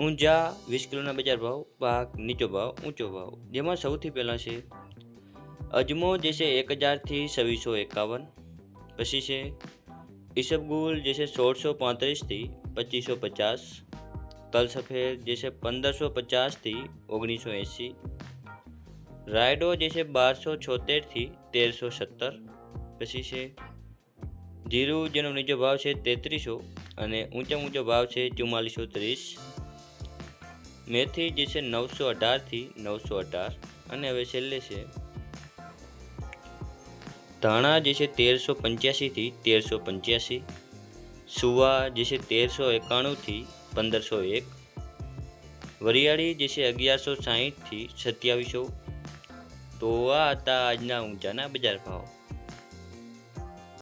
ઊંઝા, વીસ કિલોના બજાર ભાવ, પાક, નીચો ભાવ, ઊંચો ભાવ. જેમાં સૌથી પહેલાં છે, અજમો જે છે એક હજારથી છવ્વીસો એકાવન. પછી છે, ઈસબગુલ જે છે સોળસો પાંત્રીસથી પચીસો પચાસ. તલ જે છે પંદરસો પચાસથી ઓગણીસો એંસી. રાયડો જે છે બારસો છોતેરથી તેરસો સત્તર. પછી છે, જીરું જેનો નીચો ભાવ છે તેત્રીસો અને ઊંચા ઊંચો ભાવ છે ચુમ્માલીસો ત્રીસ. મેથી જે છે નવસો અઢારથી નવસો અઢાર. અને હવે છેલ્લે છે, ધાણા જે છે તેરસો પંચ્યાસીથી તેરસો પંચ્યાસી. સુવા જે છે તેરસો એકાણુંથી પંદરસો એક. વરિયાળી જે છે અગિયારસો સાહીઠથી સત્યાવીસો. તો આ હતા આજના ઊંચાના બજાર ભાવ.